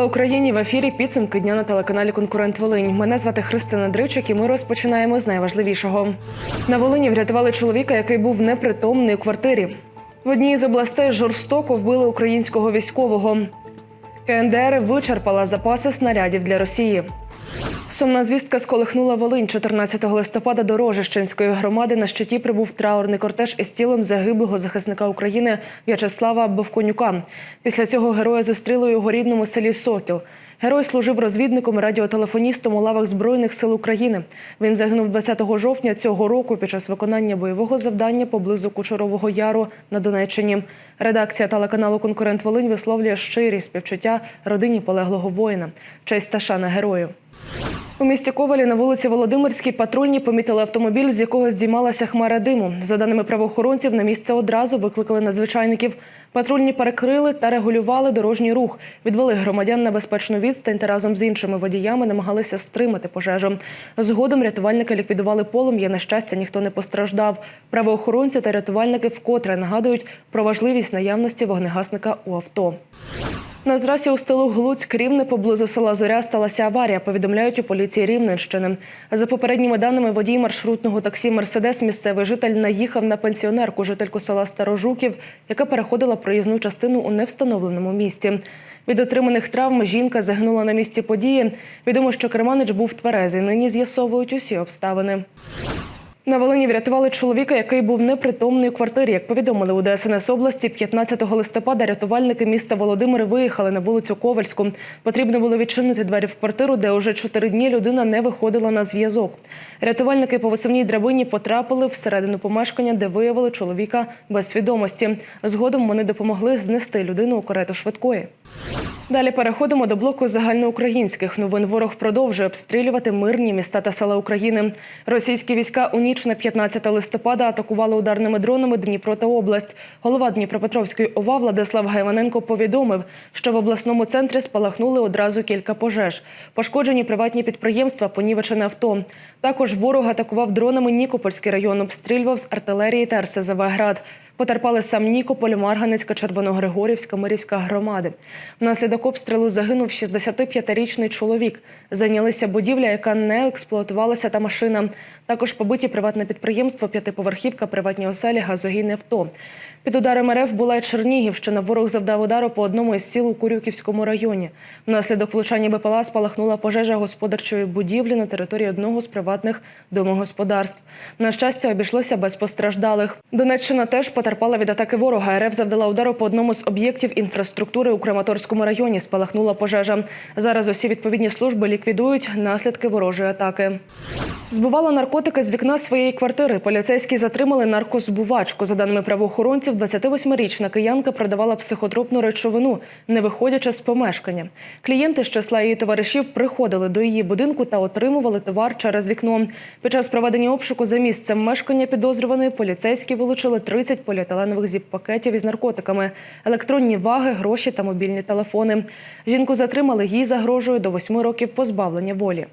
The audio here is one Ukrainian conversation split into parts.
Слава Україні! В ефірі підсумки дня на телеканалі Конкурент Волинь. Мене звати Христина Дричик, і ми розпочинаємо з найважливішого. На Волині врятували чоловіка, який був непритомний у квартирі. В одній з областей жорстоко вбили українського військового. КНДР вичерпала запаси снарядів для Росії. Сумна звістка сколихнула Волинь 14 листопада до Рожищенської громади. На щиті прибув траурний кортеж із тілом загиблого захисника України В'ячеслава Бовконюка. Після цього героя зустріли у його рідному селі Сокіл. Герой служив розвідником і радіотелефоністом у лавах Збройних сил України. Він загинув 20 жовтня цього року під час виконання бойового завдання поблизу Кучерового Яру на Донеччині. Редакція телеканалу Конкурент Волинь висловлює щирі співчуття родині полеглого воїна. Честь та шана герою. У місті Ковалі на вулиці Володимирській патрульні помітили автомобіль, з якого здіймалася хмара диму. За даними правоохоронців, на місце одразу викликали надзвичайників. Патрульні перекрили та регулювали дорожній рух, відвели громадян на безпечну відстань та разом з іншими водіями намагалися стримати пожежу. Згодом рятувальники ліквідували полум'я. На щастя, ніхто не постраждав. Правоохоронці та рятувальники вкотре нагадують про важливість наявності вогнегасника у авто. На трасі у стилу Глуцьк Рівне поблизу села Зоря сталася аварія. Повідомляють у поліції Рівненщини. За попередніми даними, водій маршрутного таксі Мерседес, місцевий житель, наїхав на пенсіонерку, жительку села Старожуків, яка переходила проїзну частину у невстановленому місці. Від отриманих травм жінка загинула на місці події. Відомо, що керманич був тверезий. Нині з'ясовують усі обставини. На Волині врятували чоловіка, який був непритомний у квартирі. Як повідомили у ДСНС області, 15 листопада рятувальники міста Володимир виїхали на вулицю Ковальську. Потрібно було відчинити двері в квартиру, де уже чотири дні людина не виходила на зв'язок. Рятувальники по висувній драбині потрапили всередину помешкання, де виявили чоловіка без свідомості. Згодом вони допомогли знести людину у карету швидкої. Далі переходимо до блоку загальноукраїнських новин. Ворог продовжує обстрілювати мирні міста та села України. Російські війська у ніч на 15 листопада атакували ударними дронами Дніпро та область. Голова Дніпропетровської ОВА Владислав Гайваненко повідомив, що в обласному центрі спалахнули одразу кілька пожеж. Пошкоджені приватні підприємства, понівечене авто. Також ворог атакував дронами Нікопольський район, обстрілював з артилерії та РСЗВ «Град». Потерпали сам Нікополь, Марганецька, Червоногригорівська, Мирівська громади. Внаслідок обстрілу загинув 65-річний чоловік. Зайнялися будівля, яка не експлуатувалася, та машина. Також побиті приватне підприємство, п'ятиповерхівка, приватні оселі, газогійне авто. Під ударом РФ була й Чернігівщина. Ворог завдав удару по одному із сіл у Курюківському районі. Внаслідок влучання БПЛА спалахнула пожежа господарчої будівлі на території одного з приватних домогосподарств. На щастя, обійшлося без постраждалих. Донеччина теж потерпала від атаки ворога. РФ завдала удару по одному з об'єктів інфраструктури у Краматорському районі. Спалахнула пожежа. Зараз усі відповідні служби ліквідують наслідки ворожої атаки. Збувала наркотики з вікна своєї квартири. Поліцейські затримали наркозбувачку. За даними правоохоронців, 28-річна киянка продавала психотропну речовину, не виходячи з помешкання. Клієнти з числа її товаришів приходили до її будинку та отримували товар через вікно. Під час проведення обшуку за місцем мешкання підозрюваної поліцейські вилучили 30 поліетиленових зіп-пакетів із наркотиками, електронні ваги, гроші та мобільні телефони. Жінку затримали, їй загрожує до 8 років позбавлення волі.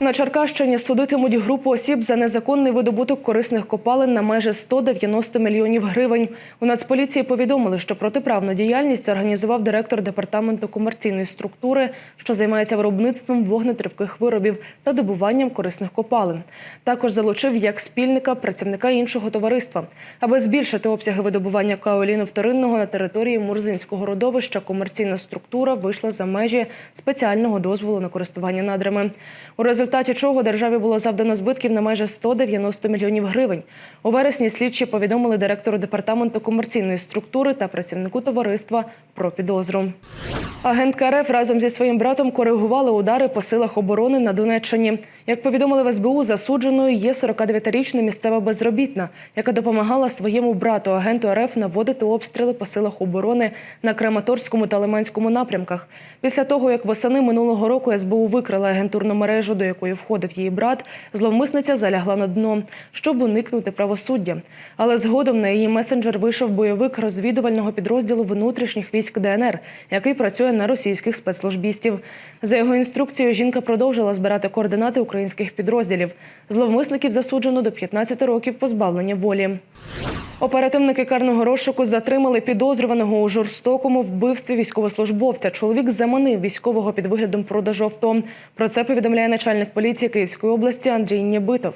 На Черкащині судитимуть групу осіб за незаконний видобуток корисних копалин на майже 190 мільйонів гривень. У Нацполіції повідомили, що протиправну діяльність організував директор департаменту комерційної структури, що займається виробництвом вогнетривких виробів та добуванням корисних копалин. Також залучив як спільника працівника іншого товариства. Аби збільшити обсяги видобування каоліну вторинного на території Мурзинського родовища, комерційна структура вийшла за межі спеціального дозволу на користування надрами. У результаті чого державі було завдано збитків на майже 190 мільйонів гривень. У вересні слідчі повідомили директору департаменту комерційної структури та працівнику товариства про підозру. Агентка РФ разом зі своїм братом коригували удари по силах оборони на Донеччині. Як повідомили в СБУ, засудженою є 49-річна місцева безробітна, яка допомагала своєму брату агенту РФ наводити обстріли по силах оборони на Краматорському та Лиманському напрямках. Після того, як восени минулого року СБУ викрила агентурну мережу, до якої входив її брат, зловмисниця залягла на дно, щоб уникнути правосуддя. Але згодом на її месенджер вийшов бойовик розвідувального підрозділу внутрішніх військ ДНР, який працює на російських спецслужбістів. За його інструкцією, жінка продовжила збирати координати українських підрозділів. Зловмисників засуджено до 15 років позбавлення волі. Оперативники карного розшуку затримали підозрюваного у жорстокому вбивстві військовослужбовця. Чоловік заманив військового під виглядом продажу авто. Про це повідомляє начальник поліції Київської області Андрій Нєбитов.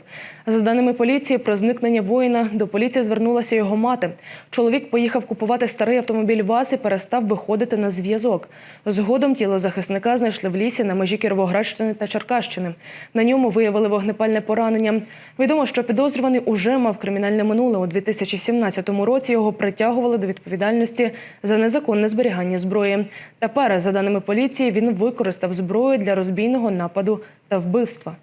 За даними поліції, про зникнення воїна до поліції звернулася його мати. Чоловік поїхав купувати старий автомобіль ВАЗ і перестав виходити на зв'язок. Згодом тіло захисника знайшли в лісі на межі Кіровоградщини та Черкащини. На ньому виявили вогнепальне поранення. Відомо, що підозрюваний уже мав кримінальне минуле у 2017 році. Його притягували до відповідальності за незаконне зберігання зброї. Тепер, за даними поліції, він використав зброю для розбійного нападу та вбивства.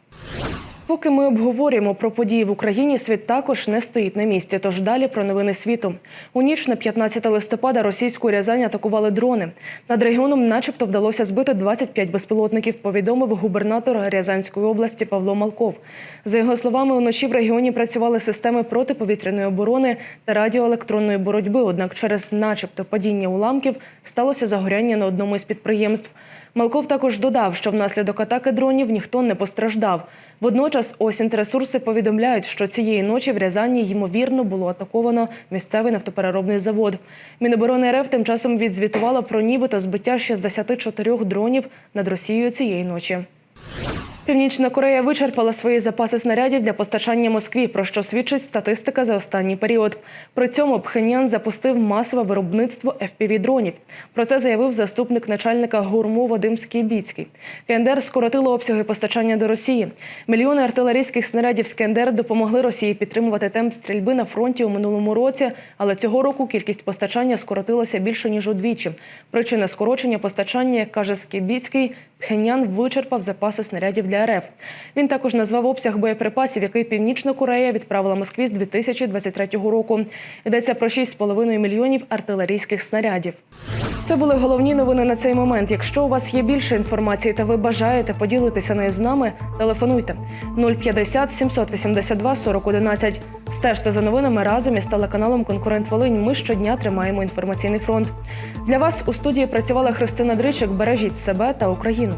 Поки ми обговорюємо про події в Україні, світ також не стоїть на місці. Тож далі про новини світу. У ніч на 15 листопада російську Рязань атакували дрони. Над регіоном, начебто, вдалося збити 25 безпілотників. Повідомив губернатор Рязанської області Павло Малков. За його словами, уночі в регіоні працювали системи протиповітряної оборони та радіоелектронної боротьби. Однак, через, начебто, падіння уламків сталося загоряння на одному із підприємств. Малков також додав, що внаслідок атаки дронів ніхто не постраждав. Водночас осінтресурси повідомляють, що цієї ночі в Рязані ймовірно було атаковано місцевий нафтопереробний завод. Міноборони РФ тим часом відзвітувало про нібито збиття 64 дронів над Росією цієї ночі. Північна Корея вичерпала свої запаси снарядів для постачання Москві, про що свідчить статистика за останній період. При цьому Пхеньян запустив масове виробництво fpv дронів. Про це заявив заступник начальника ГУРМУ Вадим Скібіцький. КНДР скоротило обсяги постачання до Росії. Мільйони артилерійських снарядів з КНДР допомогли Росії підтримувати темп стрільби на фронті у минулому році, але цього року кількість постачання скоротилася більше ніж удвічі. Причина скорочення постачання, як каже Скібіцький, Пхеньян вичерпав запаси снарядів для РФ. Він також назвав обсяг боєприпасів, який Північна Корея відправила Москві з 2023 року. Йдеться про 6,5 мільйонів артилерійських снарядів. Це були головні новини на цей момент. Якщо у вас є більше інформації та ви бажаєте поділитися нею з нами, телефонуйте 050 782 40 11. Стежте за новинами разом із телеканалом Конкурент Волинь. Ми щодня тримаємо інформаційний фронт. Для вас у студії працювала Христина Дричик. Бережіть себе та Україну.